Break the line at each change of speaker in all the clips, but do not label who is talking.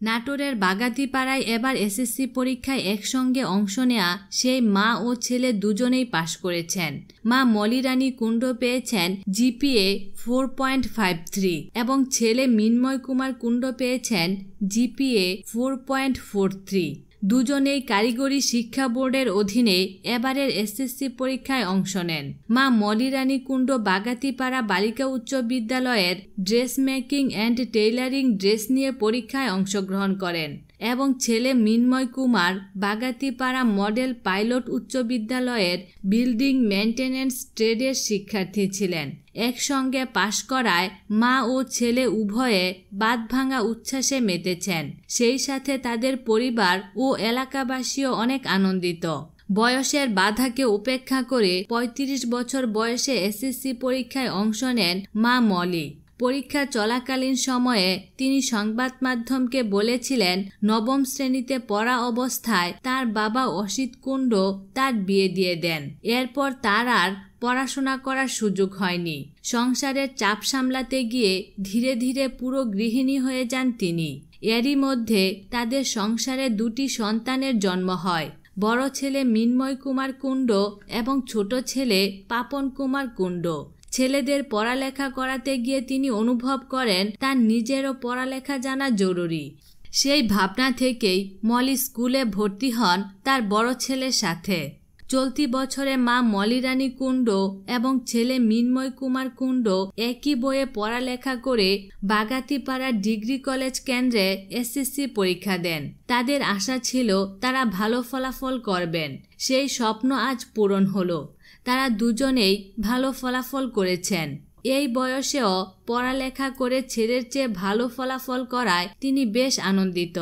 নাটোরের বাগাতিপাড়ায় এবার এসএসসি পরীক্ষায় একসঙ্গে অংশ নেয়া সেই মা ও ছেলে দুজনেই পাশ করেছেন। মা মলিরানী কুণ্ড পেয়েছেন GPA four point five three এবং ছেলে মিন্ময় কুমার কুণ্ড পেয়েছেন GPA four point four three. দুজনেই কারিগরি শিক্ষা বোর্ডের অধীনে এবারের এসএসসি পরীক্ষায় অংশ নেন। মা মলিরানী কুণ্ড বাগাতিপাড়া বালিকা উচ্চ বিদ্যালয়ের dress making and tailoring dress নিয়ে পরীক্ষায় অংশগ্রহণ করেন। এবং ছেলে মিন্ময় কুমার বাগাতিপাড়া মডেল পাইলট উচ্চ বিদ্যালয়ের বিল্ডিং মেনটেন্যান্স ট্রেডের শিক্ষার্থী ছিলেন। একসঙ্গে পাশ করায় মা ও ছেলে উভয়ে ভাঙা উচ্ছ্বাসে মেতেছেন। সেই সাথে তাদের পরিবার ও এলাকাবাসীও অনেক আনন্দিত। বয়সের বাধাকে উপেক্ষা করে ৩৫ বছর বয়সে এসএসসি পরীক্ষায় অংশ নেন মা মলি। পরীক্ষা চলাকালীন সময়ে তিনি সংবাদ মাধ্যমকে বলেছিলেন, নবম শ্রেণীতে পড়া অবস্থায় তার বাবা অসিত কুণ্ড তার বিয়ে দিয়ে দেন। এরপর তার আর পড়াশোনা করার সুযোগ হয়নি। সংসারের চাপ সামলাতে গিয়ে ধীরে ধীরে পুরো গৃহিণী হয়ে যান তিনি। এরই মধ্যে তাদের সংসারে দুটি সন্তানের জন্ম হয়। বড় ছেলে মিন্ময় কুমার কুণ্ড এবং ছোট ছেলে পাপন কুমার কুণ্ড। ছেলেদের পড়ালেখা করাতে গিয়ে তিনি অনুভব করেন, তার নিজেরও পড়ালেখা জানা জরুরি। সেই ভাবনা থেকেই মলি স্কুলে ভর্তি হন তার বড় ছেলের সাথে। চলতি বছরে মা মলিরানী কুণ্ড এবং ছেলে মিন্ময় কুমার কুণ্ড একই বইয়ে পড়ালেখা করে বাগাতিপাড়া ডিগ্রি কলেজ কেন্দ্রে এসএসসি পরীক্ষা দেন। তাদের আশা ছিল তারা ভালো ফলাফল করবেন। সেই স্বপ্ন আজ পূরণ হলো। তারা দুজনেই ভালো ফলাফল করেছেন। এই বয়সেও পড়ালেখা করে ছেলের চেয়ে ভালো ফলাফল করায় তিনি বেশ আনন্দিত।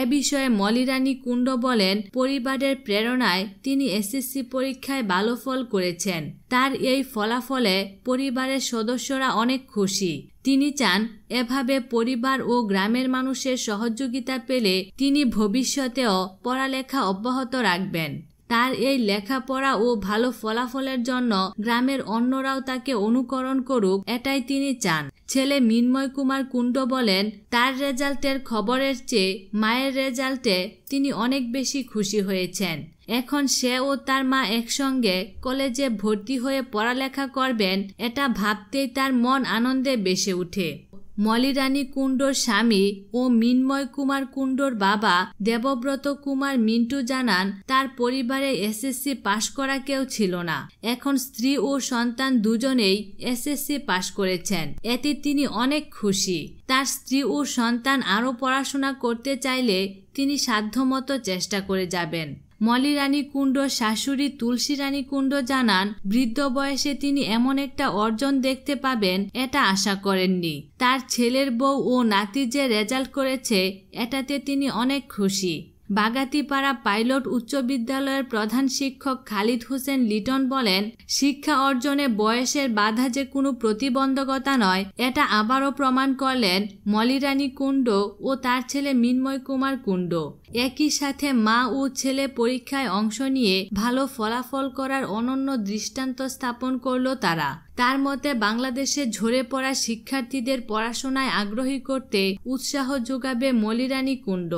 এ বিষয়ে মলিরানী কুণ্ড বলেন, পরিবারের প্রেরণায় তিনি এসএসসি পরীক্ষায় ভালো ফল করেছেন। তার এই ফলাফলে পরিবারের সদস্যরা অনেক খুশি। তিনি চান, এভাবে পরিবার ও গ্রামের মানুষের সহযোগিতা পেলে তিনি ভবিষ্যতেও পড়ালেখা অব্যাহত রাখবেন। তার এই লেখাপড়া ও ভালো ফলাফলের জন্য গ্রামের অন্যরাও তাকে অনুকরণ করুক, এটাই তিনি চান। ছেলে মিন্ময় কুমার কুণ্ড বলেন, তার রেজাল্টের খবরের চেয়ে মায়ের রেজাল্টে তিনি অনেক বেশি খুশি হয়েছেন। এখন সে ও তার মা একসঙ্গে কলেজে ভর্তি হয়ে পড়ালেখা করবেন, এটা ভাবতেই তার মন আনন্দে বেসে উঠে। মলিরানী কুণ্ডর স্বামী ও মিন্ময় কুমার কুণ্ডর বাবা দেবব্রত কুমার মিন্টু জানান, তার পরিবারে এসএসসি পাশ করা কেউ ছিল না। এখন স্ত্রী ও সন্তান দুজনেই এসএসসি পাশ করেছেন। এতে তিনি অনেক খুশি। তার স্ত্রী ও সন্তান আরও পড়াশোনা করতে চাইলে তিনি সাধ্যমতো চেষ্টা করে যাবেন। মলি রানী কুণ্ড, শাশুড়ি তুলসী রানী কুণ্ড জানান, বৃদ্ধ বয়সে তিনি এমন একটা অর্জন দেখতে পাবেন, এটা আশা করেননি। তার ছেলের বউ ও নাতি যে রেজাল্ট করেছে, এটাতে তিনি অনেক খুশি। বাগাতিপাড়া পাইলট উচ্চ বিদ্যালয়ের প্রধান শিক্ষক খালিদ হোসেন লিটন বলেন, শিক্ষা অর্জনে বয়সের বাধা যে কোনো প্রতিবন্ধকতা নয়, এটা আবারও প্রমাণ করলেন মলিরানী কুণ্ড ও তার ছেলে মিন্ময় কুমার কুণ্ড। একই সাথে মা ও ছেলে পরীক্ষায় অংশ নিয়ে ভালো ফলাফল করার অনন্য দৃষ্টান্ত স্থাপন করল তারা। তার মতে, বাংলাদেশে ঝরে পড়া শিক্ষার্থীদের পড়াশোনায় আগ্রহী করতে উৎসাহ যোগাবে মলিরানী কুণ্ড।